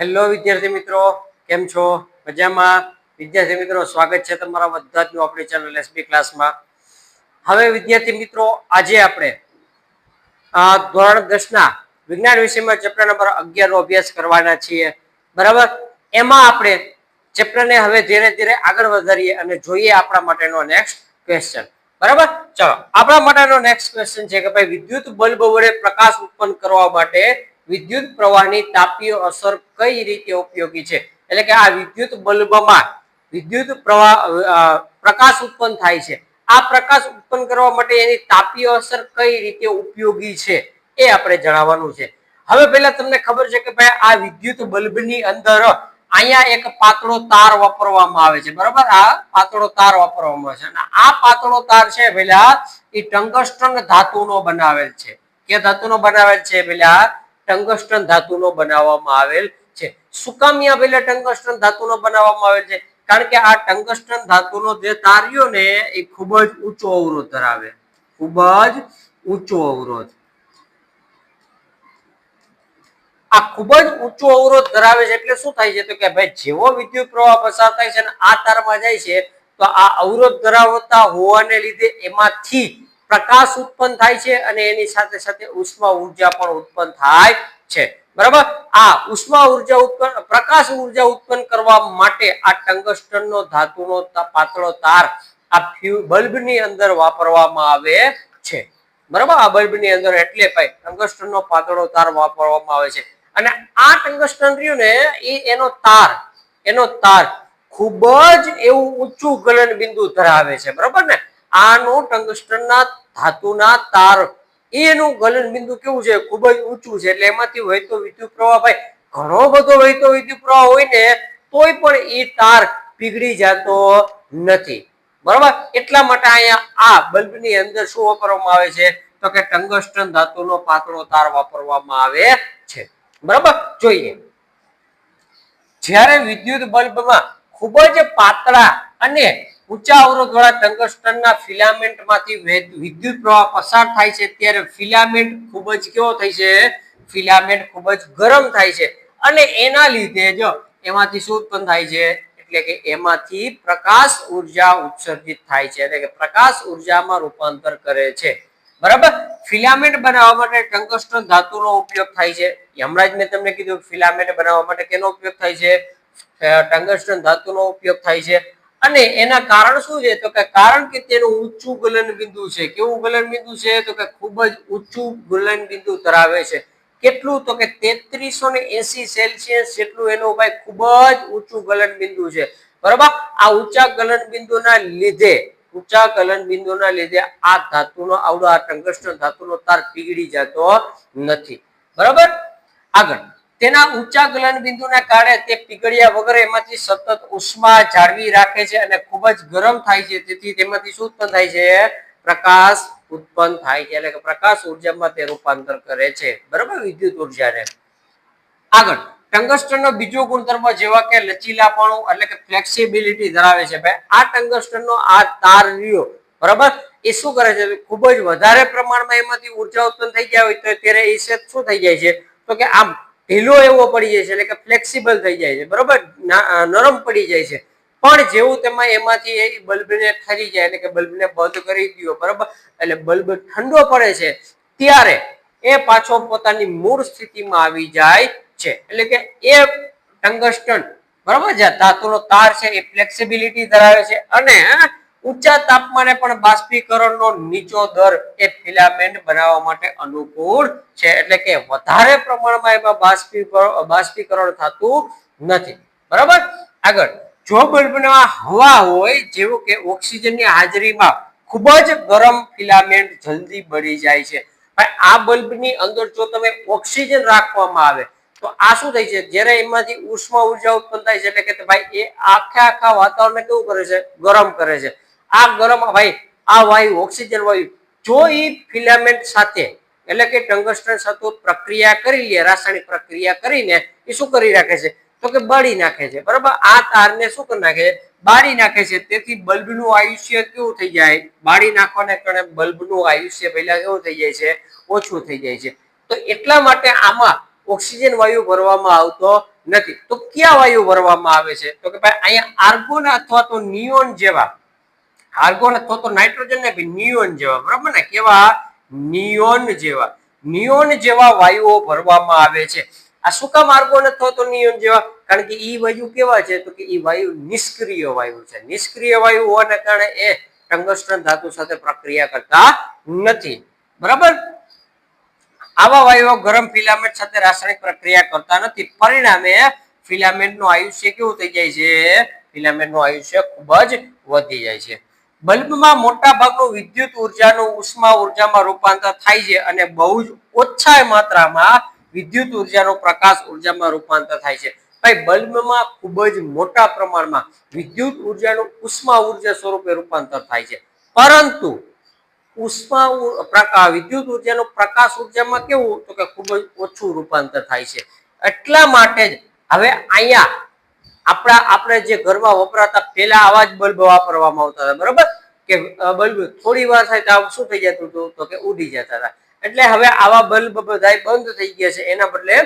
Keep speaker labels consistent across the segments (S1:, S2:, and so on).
S1: Hello વિદ્યાર્થી મિત્રો. કેમ છો? મજામાં? વિદ્યાર્થી મિત્રો, સ્વાગત છે તમારા બધાનું આપણી ચેનલ એસબી ક્લાસમાં હવે વિદ્યાર્થી મિત્રો, આજે આપણે ધોરણ દસના વિજ્ઞાન વિષયમાં ચેપ્ટર નંબર અગિયાર નો અભ્યાસ કરવાના છીએ. બરાબર? એમાં આપણે ચેપ્ટરને હવે ધીરે ધીરે આગળ વધારીએ અને જોઈએ આપણા માટેનો નેક્સ્ટ ક્વેશ્ચન બરાબર? ચલો. આપણા માટેનો નેક્સ્ટ ક્વેશ્ચન છે કે ભાઈ, વિદ્યુત બલ્બ વડે પ્રકાશ ઉત્પન્ન કરવા માટે વિદ્યુત પ્રવાહની તાપીય અસર કઈ રીતે ઉપયોગી છે? એટલે કે આ વિદ્યુત બલ્બમાં વિદ્યુત પ્રવાહ પ્રકાશ ઉત્પન્ન થાય છે. આ પ્રકાશ ઉત્પન્ન કરવા માટે એની તાપીય અસર કઈ રીતે ઉપયોગી છે એ આપણે જણાવવાનું છે. હવે પહેલા તમને ખબર છે કે ભાઈ આ વિદ્યુત બલ્બની અંદર અહીંયા એક પાતળો તાર વાપરવામાં આવે છે. બરાબર? આ પાતળો તાર વાપરવામાં આવે છે. અને આ પાતળો તાર છે પેલા એ ટંગસ્ટન ધાતુનો બનાવેલ છે. કે ધાતુનો બનાવેલ છે પેલા ટંગસ્ટન ધાતુનો બનાવવામાં આવેલ છે. શું કામ અહીંયા પેલા ટંગસ્ટન ધાતુનો બનાવવામાં આવેલ છે? કારણ કે આ ટંગસ્ટન ધાતુનો જે તાર્યો ને એ ખૂબ જ ઊંચો અવરોધ ધરાવે. ખૂબ જ ઊંચો અવરોધ. આ ખૂબ જ ઊંચો અવરોધ ધરાવે છે એટલે શું થાય છે? તો કે ભાઈ જેવો વિદ્યુત પ્રવાહ પસાર થાય છે ને આ તારમાં જાય છે, તો આ અવરોધ ધરાવતા હોવાને લીધે એમાંથી પ્રકાશ ઉત્પન્ન થાય છે અને એની સાથે સાથે ઉષ્મા ઊર્જા પણ ઉત્પન્ન થાય છે. બરાબર? આ ઉષ્મા ઊર્જા ઉત્પન્ન, પ્રકાશ ઊર્જા ઉત્પન્ન કરવા માટે આ ટંગસ્ટનનો ધાતુનો પાતળો તાર આ ફ્યુ- બલ્બની અંદર વાપરવામાં આવે છે. બરાબર? આ બલ્બની અંદર એટલે ભાઈ ટંગસ્ટનનો પાતળો તાર વાપરવામાં આવે છે. અને આ ટંગસ્ટન રહ્યું ને, એ એનો તાર એનો તાર ખૂબ જ એવું ઊંચું ગલન બિંદુ ધરાવે છે. બરાબર ને? આનું ટંગસ્ટનના ધાતુના તાર. એનું ગલન બિંદુ કેવું છે? ખૂબ જ ઊંચું છે. એટલે એમાંથી વહેતો વિદ્યુત પ્રવાહ ભાઈ, ઘણો બધો વહેતો વિદ્યુત પ્રવાહ હોય ને, તોય પણ એ તાર પીગળી જતો નથી. બરાબર? એટલા માટે અહીંયા આ બલ્બની અંદર શું વાપરવામાં આવે છે? તો કે ટંગસ્ટન ધાતુનો પાતળો તાર વાપરવામાં આવે છે. બરાબર? જોઈએ. જ્યારે વિદ્યુત બલ્બમાં ખૂબ જ પાતળા અને ઊંચા અવરોધ વાળા ટંગસ્ટનના ફિલામેન્ટમાંથી વિદ્યુત પ્રવાહ પસાર થાય છે, ત્યારે ફિલામેન્ટ ખૂબ જ કેવો થાય છે? ફિલામેન્ટ ખૂબ જ ગરમ થાય છે. અને એના લીધે જો એમાંથી શું ઉત્પન્ન થાય છે? એટલે કે એમાંથી પ્રકાશ ઊર્જા ઉત્સર્જિત થાય છે, એટલે કે પ્રકાશ ઉર્જામાં રૂપાંતર કરે છે. બરાબર? ફિલામેન્ટ બનાવવા માટે ટંકસ્ટન ધાતુનો ઉપયોગ થાય છે. હમણાં જ મેં તમને કીધું, ફિલામેન્ટ બનાવવા માટે કેનો ઉપયોગ થાય છે? ટંગસ્ટન ધાતુનો ઉપયોગ થાય છે. અને એના કારણ શું છે? તો કે કારણ કે તેનું ઊંચું ગલન બિંદુ છે. કેવું ગલન બિંદુ છે? તો કે ખૂબ જ ઊંચું ગલન બિંદુ ધરાવે છે. કેટલું? તો કે તેત્રીસો ને એસી સેલ્સિયસ જેટલું એનું ભાઈ ખૂબ જ ઊંચું ગલન બિંદુ છે. બરાબર? આ ઊંચા ગલન બિંદુના લીધે, ઊંચા ગલન બિંદુના લીધે આ ધાતુનો આવડો, આ ટંગસ્ટન ધાતુનો તાર પીગળી જતો નથી. બરાબર? આગળ. તેના ઊંચા ગલન બિંદુના કારણે તે પીગળ્યા વગર એમાંથી સતત ઉષ્મા જાળવી રાખે છે અને ખૂબ જ ગરમ થાય છે. તેથી તેમાંથી શું ઉત્પન્ન થાય છે? પ્રકાશ ઉત્પન્ન થાય છે. એટલે કે પ્રકાશ ઉર્જામાં તે રૂપાંતર કરે છે. બરાબર? વિદ્યુત ઉર્જાને. આગળ. ટંગસ્ટનનો બીજો ગુણધર્મ જેવા કે લચીલાપણું એટલે કે ફ્લેક્સિબિલિટી ધરાવે છે. ભાઈ, આ ટંગસ્ટનનો આ તાર રહ્યો. બરાબર? એ શું કરે છે? ખૂબ જ વધારે પ્રમાણમાં એમાંથી ઊર્જા ઉત્પન્ન થઈ જાય હોય તો ત્યારે એ શું થઈ જાય છે? તો કે આમ ઢીલો એવો પડી જાય છે એટલે કે ફ્લેક્સિબલ થઈ જાય છે. બરાબર? નરમ પડી જાય છે. પણ જેવું તેમાં એમાંથી એ બલ્બને ઠરી જાય એટલે કે બલ્બને બંધ કરી દો બરાબર? એટલે બલ્બ ઠંડો પડે છે. ત્યારે એ પાછો પોતાની મૂળ સ્થિતિમાં આવી જાય છે. એટલે કે એ ટંગસ્ટન, બરાબર? જે ધાતુનો તાર છે એ ફ્લેક્સિબિલિટી ધરાવે છે અને ઊંચા તાપમાને પણ બાષ્પીકરણનો નીચો દર એ ફિલામેન્ટ બનાવવા માટે અનુકૂળ છે. એટલે કે વધારે પ્રમાણમાં એમાં બાષ્પીકરણ બાષ્પીકરણ થતું નથી. બરાબર? આગળ, જો બલ્બમાં હવા હોય, જેવું કે ઓક્સિજનની હાજરીમાં ખૂબ જ ગરમ ફિલામેન્ટ જલ્દી બળી જાય છે. આ બલ્બની અંદર જો તમે ઓક્સિજન રાખવામાં આવે, તો આ શું થાય છે? જ્યારે એમાંથી ઉષ્મા ઊર્જા ઉત્પન્ન થાય છે, એટલે કે ભાઈ એ આખા આખા વાતાવરણને કેવું કરે છે? ગરમ કરે છે. આ ગરમ ભાઈ આ વાયુ, ઓક્સિજન વાયુ, જો એ ફિલામેન્ટ સાથે એટલે કે ટંગસ્ટન સાથે પ્રક્રિયા કરી લે, રાસાયણિક પ્રક્રિયા કરીને એ શું કરી રાખે છે? તો કે બાળી નાખે છે. બરાબર? આ તારને શું કરી નાખે છે? બાળી નાખે છે. તેથી બલ્બનું આયુષ્ય કેવું થઈ જાય? બાળી નાખવાને કારણે બલ્બનું આયુષ્ય પહેલા કેવું થઈ જાય છે? ઓછું થઈ જાય છે. તો એટલા માટે આમાં ઓક્સિજન વાયુ ભરવામાં આવતો નથી. તો કયા વાયુ ભરવામાં આવે છે? તો કે ભાઈ, અહીંયા આર્ગોન અથવા તો નિયોન જેવા આર્ગોન અથવા તો નાઇટ્રોજન ને નિયોન જેવા, બરાબર ને? કેવા? નિયોન જેવા. નિયોન જેવા વાયુઓ ભરવામાં આવે છે. આ શું કામ આર્ગોન અથવા તો નિયોન જેવા? કારણ કે ઈ વાયુ કેવા છે? તો કે ઈ વાયુ નિષ્ક્રિય વાયુ છે. નિષ્ક્રિય વાયુ હોવાને કારણે એ ટંગસ્ટન ધાતુ સાથે પ્રક્રિયા કરતા નથી. બરાબર? આવા વાયુઓ ગરમ ફિલામેન્ટ સાથે રાસાયણિક પ્રક્રિયા કરતા નથી. પરિણામે ફિલામેન્ટનું આયુષ્ય કેવું થઈ જાય છે? ફિલામેન્ટનું આયુષ્ય ખૂબ જ વધી જાય છે. બલ્બમાં મોટા ભાગનું વિદ્યુત ઉર્જાનું ઉષ્મા ઉર્જામાં રૂપાંતર થાય છે અને બહુ જ ઓછા માત્રામાં વિદ્યુત ઉર્જાનો પ્રકાશ ઉર્જામાં રૂપાંતર થાય છે. ભાઈ, બલ્બમાં ખૂબ જ મોટા પ્રમાણમાં વિદ્યુત ઉર્જાનું ઉષ્મા ઊર્જા સ્વરૂપે રૂપાંતર થાય છે. પરંતુ ઉષ્મા ઉ- પ્રકા- વિદ્યુત ઉર્જાનું પ્રકાશ ઉર્જામાં કેવું? તો કે ખૂબ જ ઓછું રૂપાંતર થાય છે. એટલા માટે જ હવે અહીંયા આપણા આપણે જે ઘરમાં વપરાતા પેલા આવા જ બલ્બ વાપરવામાં આવતા હતા, બરોબર? કે બલ્બ થોડી વાર થાય તો શું થઈ જતું હતું? તો કે ઉડી જતા હતા. એટલે હવે આવા બલ્બ બધા બંધ થઈ ગયા છે. એના બદલે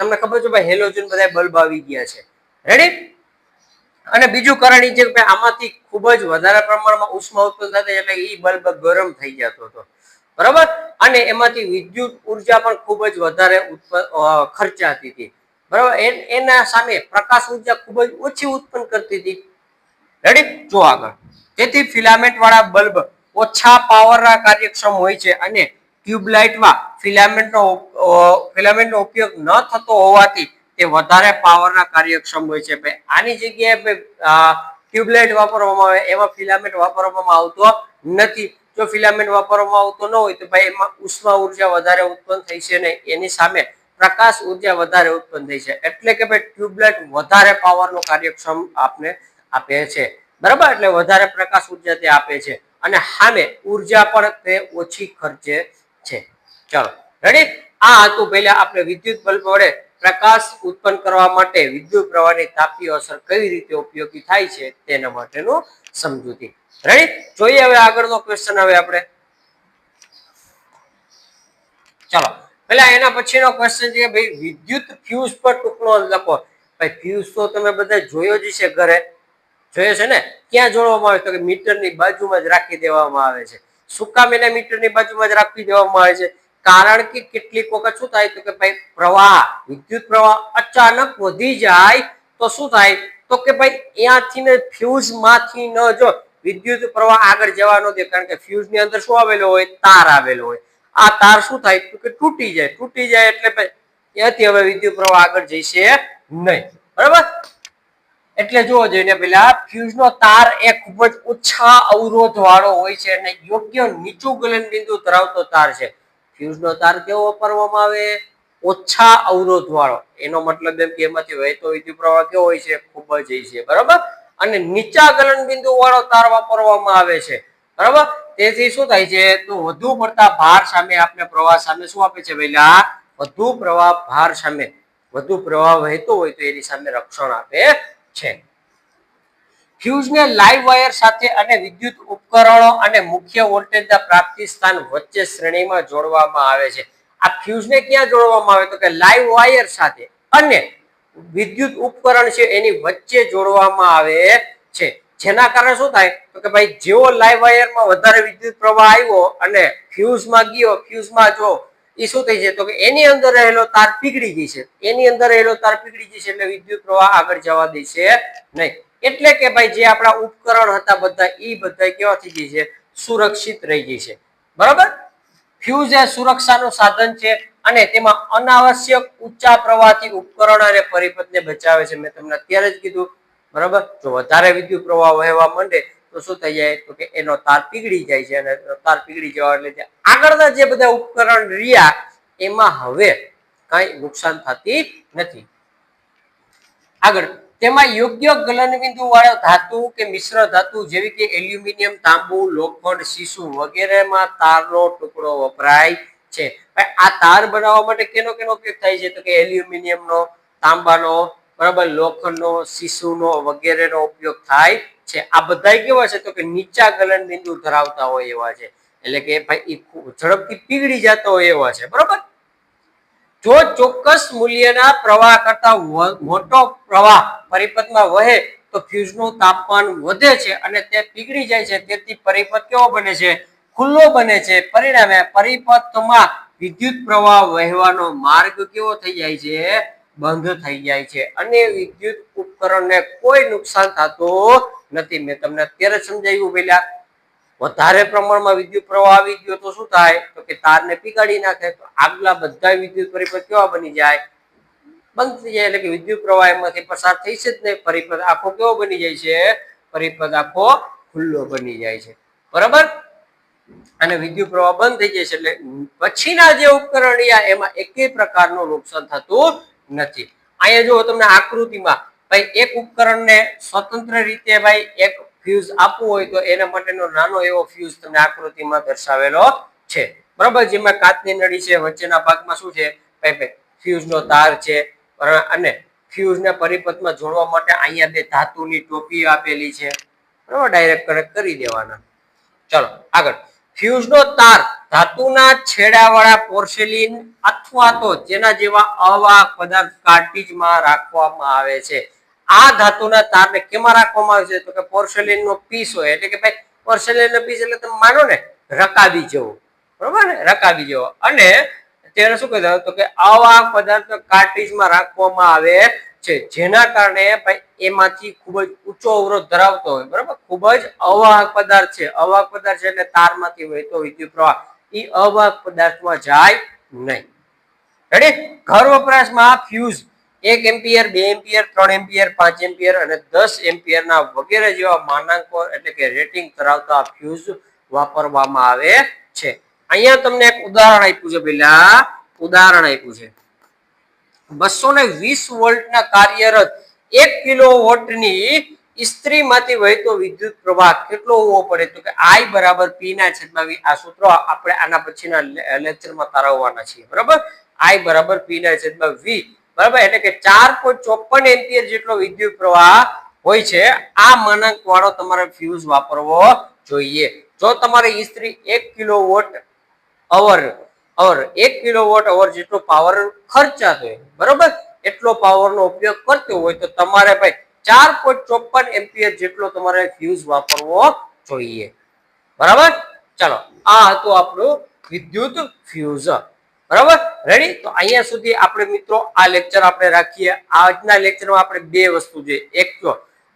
S1: તમને ખબર છે ભાઈ, હેલોજન બધા બલ્બ આવી ગયા છે. રેડી અને બીજું કારણ એ છે કે આમાંથી ખૂબ જ વધારે પ્રમાણમાં ઉષ્મા ઉત્પન્ન થતી એટલે એ બલ્બ ગરમ થઈ જતો હતો. બરાબર? અને એમાંથી વિદ્યુત ઊર્જા પણ ખૂબ જ વધારે ઉત્પન્ન ખર્ચાતી હતી. બરાબર? એન- સામે પ્રકાશ ઊર્જા ખૂબ જ ઓછી ઉત્પન્ન કરતી હતી. રેડી જો આગળ. તેથી ફિલામેન્ટ વાળા બલ્બ ઓછા પાવરના કાર્યક્ષમ હોય છે અને ટ્યુબલાઇટમાં ફિલામેન્ટનો ફિલામેન્ટનો ઉપયોગ ન થતો હોવાથી તે વધારે પાવરના કાર્યક્ષમ હોય છે. ભાઈ, આની જગ્યાએ ટ્યુબલાઇટ વાપરવામાં આવે, એમાં ફિલામેન્ટ વાપરવામાં આવતો નથી. જો ફિલામેન્ટ વાપરવામાં આવતો ન હોય તો ભાઈ, એમાં ઉષ્મા ઊર્જા વધારે ઉત્પન્ન થઈ છે ને એની સામે પ્રકાશ ઊર્જા વધારે ઉત્પન્ન થઈ છે. એટલે કે ભાઈ ટ્યુબલાઇટ વધારે પાવરનો કાર્યક્ષમ આપને આપે છે. બરાબર? એટલે વધારે પ્રકાશ ઊર્જા તે આપે છે. અને સામે ઊર્જા પણ તે ઓછી ખર્ચે છે. ચલો રેડી આ હતું પહેલા આપણે વિદ્યુત બલ્બ વડે પ્રકાશ ઉત્પન્ન કરવા માટે વિદ્યુત પ્રવાહની તાપીય અસર કઈ રીતે ઉપયોગી થાય છે તેના માટેનું સમજૂતી. રેડી જોઈએ હવે આગળનો ક્વેશ્ચન હવે આપણે. ચલો પેલા એના પછીનો ક્વેશ્ચન છે ભાઈ, વિદ્યુત ફ્યુઝ પર ટૂંકનો લખો. ભાઈ ફ્યુઝ તો તમે બધા જોયો જ છે ઘરે. જોયો છે ને? ક્યાં જોડવામાં આવે? તો કે મીટરની બાજુમાં જ રાખી દેવામાં આવે છે. શું કામ મીટરની બાજુમાં જ રાખી દેવામાં આવે છે? કારણ કે કેટલીક વખત શું થાય તો કે ભાઈ, પ્રવાહ, વિદ્યુત પ્રવાહ અચાનક વધી જાય તો શું થાય? તો કે ભાઈ ત્યાંથી ને ફ્યુઝમાંથી ન જો વિદ્યુત પ્રવાહ આગળ જવાનો દે. કારણ કે ફ્યુઝની અંદર શું આવેલો હોય? તાર આવેલો હોય. આ તાર શું થાય? તો કે તૂટી જાય. તૂટી જાય એટલે ત્યાંથી હવે વિદ્યુત પ્રવાહ આગળ જશે નહીં. બરાબર? એટલે જોવો જોઈએ પેલા ફ્યુઝ નો તાર એ ખૂબ જ ઓછા અવરોધ વાળો હોય છે અને યોગ્ય નીચું ગલન બિંદુ ધરાવતો તાર છે. ફ્યુઝ નો તાર કેવો વાપરવામાં આવે? ઓછા અવરોધ વાળો. એનો મતલબ એમ કે એમાંથી વહેતો વિદ્યુત પ્રવાહ કેવો હોય છે? ખૂબ જ હોય છે. બરાબર? અને નીચા ગલન બિંદુ વાળો તાર વાપરવામાં આવે છે. બરાબર? તેથી શું થાય છે? તો વધુ પડતા ભાર સામે આપણે પ્રવાહ સામે શું આપે છે પહેલા વધુ પ્રવાહ ભાર સામે. વધુ પ્રવાહ વહેતો હોય તો એની સામે રક્ષણ આપે છે. ફ્યુઝને લાઈવ વાયર સાથે અને વિદ્યુત ઉપકરણો અને મુખ્ય વોલ્ટેજના પ્રાપ્તિ સ્થાન વચ્ચે શ્રેણીમાં જોડવામાં આવે છે. આ ફ્યુઝને ક્યાં જોડવામાં આવે? તો કે લાઈવ વાયર સાથે. અને વિદ્યુત ઉપકરણ છે એની વચ્ચે જોડવામાં આવે છે. જેના કારણે શું થાય? તો કે ભાઈ, જેવો લાઈવ વાયરમાં વધારે વિદ્યુત પ્રવાહ આવ્યો અને ફ્યુઝમાં ગયો ફ્યુઝમાં જો એ શું થઈ છે તો કે એની અંદર રહેલો તાર પીગળી છે. એની અંદર રહેલો તાર પીગળી છે એટલે વિદ્યુત પ્રવાહ આગળ જવા દેશે નહીં. એટલે કે ભાઈ, જે આપણા ઉપકરણ હતા બધા એ બધા કેવા થઈ ગઈ છે? સુરક્ષિત રહી ગઈ છે. બરાબર? ફ્યુઝ એ સુરક્ષાનું સાધન છે અને તેમાં અનાવશ્યક ઊંચા પ્રવાહથી ઉપકરણ અને પરિપથને બચાવે છે. મેં તમને અત્યારે જ કીધું બરાબર? જો વધારે વિદ્યુત પ્રવાહ વહેવા માંડે, તો શું થઈ જાય? તો કે એનો તાર પીગળી જાય છે અને તાર પીગળી જવા એટલે આગળના જે બધા ઉપકરણ રહ્યા, એમાં હવે કઈ નુકસાન થતી નથી. આગળ, તેમાં યોગ્ય ગલનબિંદુ વાળો ધાતુ કે મિશ્ર ધાતુ, જેવી કે એલ્યુમિનિયમ, તાંબુ, લોખંડ, શીશુ વગેરેમાં તારનો ટુકડો વપરાય છે. આ તાર બનાવવા માટે કેનો કેનો ઉપયોગ થાય છે? તો કે એલ્યુમિનિયમનો, તાંબાનો બરાબર લોખંડનો, શીશુનો વગેરેનો ઉપયોગ થાય છે. આ બધા કેવા છે? તો કે નીચા ગલન બિંદુ ધરાવતા હોય એવા છે. એટલે કે ભાઈ ઝડપથી પીગળી જતો હોય એવા છે. બરાબર? જો ચોક્કસ મૂલ્યના પ્રવાહ કરતા મોટો પ્રવાહ પરિપથમાં વહે, તો ફ્યુઝનું તાપમાન વધે છે અને તે પીગળી જાય છે. તેથી પરિપથ કેવો બને છે? ખુલ્લો બને છે. પરિણામે પરિપથમાં વિદ્યુત પ્રવાહ વહેવાનો માર્ગ કેવો થઈ જાય છે? બંધ થઈ જાય છે. અને વિદ્યુત ઉપકરણને કોઈ નુકસાન થતું નથી. મેં તમને અત્યારે સમજાવ્યું પેલા. વધારે પ્રમાણમાં વિદ્યુત પ્રવાહ આવી ગયો તો શું થાય? તો કે તારને પીગાડી નાખે. તો આગલા બધા વિદ્યુત પરિપથ કેવા બની જાય? બંધ થઈ જાય. એટલે કે વિદ્યુત પ્રવાહ એમાંથી પસાર થઈ છે જ નહીં. પરિપથ આખો કેવો બની જાય છે? પરિપથ આખો ખુલ્લો બની જાય છે. બરાબર? અને વિદ્યુત પ્રવાહ બંધ થઈ જાય છે. એટલે પછીના જે ઉપકરણ એમાં એકે પ્રકારનું નુકસાન થતું નથી. અહીંયા જો તમને આકૃતિમાં ભાઈ, એક ઉપકરણને સ્વતંત્ર રીતે ભાઈ એક ફ્યુઝ આપવું હોય તો એના માટેનો નાનો એવો ફ્યુઝ તમને આકૃતિમાં દર્શાવેલો છે. બરાબર? જેમાં કાચની નળી છે, વચ્ચેના ભાગમાં શું છે? ભાઈ ફ્યુઝનો તાર છે. અને ફ્યુઝને પરિપથમાં જોડવા માટે અહીંયા બે ધાતુની ટોપી આપેલી છે. બરાબર? ડાયરેક્ટ કનેક્ટ કરી દેવાના. ચલો, આગળ. ફ્યુઝનો તાર ધાતુના છેડાવાળા પોર્સેલિન અથવા તો જેના જેવા અવાહક પદાર્થ કાર્ટિજમાં રાખવામાં આવે છે. આ ધાતુના તારને કેમાં રાખવામાં આવે છે? તો કે પોર્સેલિનનો પીસ હોય. એટલે કે ભાઈ, પોર્સેલિનનો પીસ એટલે તમે માનો ને, રકાબી જેવો. બરોબર ને? રકાબી જેવો. અને તેને શું કહેતા તો કે અવાહક પદાર્થ કાર્ટિજમાં રાખવામાં આવે છે. જેના કારણે ભાઈ, એમાંથી ખૂબ જ ઊંચો અવરોધ ધરાવતો હોય. બરાબર? ખૂબ જ અવાહક પદાર્થ છે. અવાહક પદાર્થ છે એટલે તારમાંથી વહેતો વિદ્યુત પ્રવાહ. એ અવાહક પદાર્થમાં જાય નહીં. રેડી ઘર વપરાશમાં ફ્યુઝ એક એમ્પિયર, બે એમ્પિયર, ત્રણ એમ્પિયર, પાંચ એમ્પિયર અને દસ એમ્પિયરના વગેરે જેવા માનાંકો એટલે કે રેટિંગ ધરાવતા ફ્યુઝ વાપરવામાં આવે છે. અહીંયા તમને એક ઉદાહરણ આપ્યું છે પેલા. ઉદાહરણ આપ્યું છે. બસો ને વીસ વોલ્ટના કાર્યરત એક કિલો વોટની ઇસ્ત્રીમાંથી વહેતો વિદ્યુત પ્રવાહ કેટલો હોવો પડે? તો કે આઈ બરાબર પી ના છેદમાં આ સૂત્રો આપણે આના પછીના લેક્ચરમાં તારવવાના છીએ. બરાબર? આઈ બરાબર પી ના છેદમાં વી બરાબર? એટલે કે ચાર પોઈન્ટ ચોપન એમ્પિયર જેટલો વિદ્યુત પ્રવાહ હોય છે. આ માનાંક વાળો તમારે ફ્યુઝ વાપરવો જોઈએ. જો તમારે ઇસ્ત્રી એક કિલો વોટ અવર અવર એક કિલો વોટ અવર જેટલો પાવર ખર્ચાતો હોય, બરોબર? એટલો પાવરનો ઉપયોગ કરતો હોય, તો તમારે ભાઈ ચાર પોઈન્ટ ચોપન એમ્પિયર જેટલો તમારે ફ્યુઝ વાપરવો જોઈએ. બરાબર? ચાલો, આ હતું આપણું વિદ્યુત ફ્યુઝ બરાબર? રેડી તો અહીંયા સુધી આપણે મિત્રો આ લેક્ચર આપણે રાખીએ. આજના લેક્ચરમાં આપણે બે વસ્તુ જોઈએ. એક તો,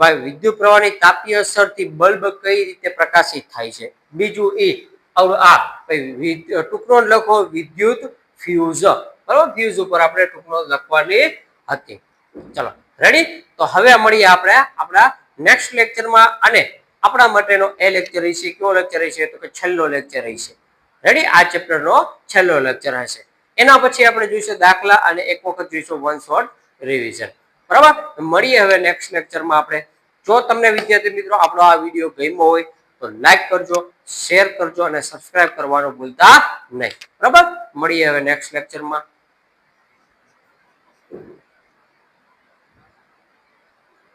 S1: ભાઈ, વિદ્યુત પ્રવાહની તાપીય અસરથી બલ્બ કઈ રીતે પ્રકાશિત થાય છે? બીજું એ આ ટૂંકનો લખો, વિદ્યુત ફ્યુઝ બરાબર? ફ્યુઝ ઉપર આપણે ટૂંકનો લખવાની હતી. ચલો રેડી તો હવે મળીએ આપણે આપણા નેક્સ્ટ લેક્ચરમાં અને આપણા માટેનો એ લેક્ચર રહેશે કયો લેક્ચર રહેશે તો કે છેલ્લો લેક્ચર રહેશે રેડી આ ચેપ્ટરનો છેલ્લો લેક્ચર હશે. એના પછી આપણે જોઈશું દાખલા અને એક વખત જોઈશું વન શોર્ટ રિવિઝન બરાબર? મળીએ હવે નેક્સ્ટ લેક્ચરમાં આપણે. જો તમને વિદ્યાર્થી મિત્રો આપણો આ વીડિયો ગમ્યો હોય, તો લાઈક કરજો શેર કરજો અને સબસ્ક્રાઇબ કરવાનું ભૂલતા નહીં. બરાબર? મળીએ હવે નેક્સ્ટ લેક્ચરમાં